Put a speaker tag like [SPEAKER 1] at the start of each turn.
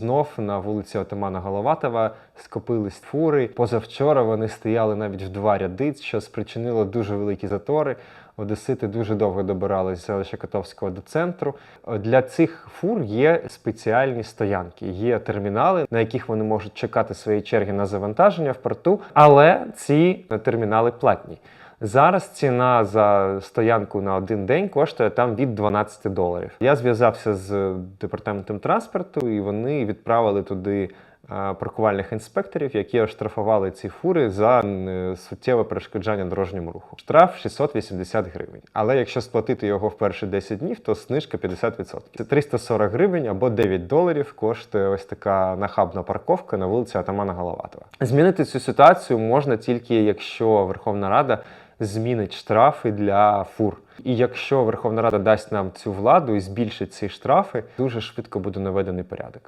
[SPEAKER 1] Знов на вулиці Отамана Головатова скопились фури. Позавчора вони стояли навіть в два ряди, що спричинило дуже великі затори. Одесити дуже довго добиралися з селища Котовського до центру. Для цих фур є спеціальні стоянки, є термінали, на яких вони можуть чекати свої черги на завантаження в порту, але ці термінали платні. Зараз ціна за стоянку на один день коштує там від 12 доларів. Я зв'язався з департаментом транспорту, і вони відправили туди е, паркувальних інспекторів, які оштрафували ці фури за е, суттєве перешкоджання дорожньому руху. Штраф 680 гривень. Але якщо сплатити його в перші 10 днів, то знижка 50%. Це 340 гривень або 9 доларів коштує ось така нахабна парковка на вулиці Атамана Головатова. Змінити цю ситуацію можна тільки якщо Верховна Рада змінить штрафи для фур. І якщо Верховна Рада дасть нам цю владу і збільшить ці штрафи, дуже швидко буде наведений порядок.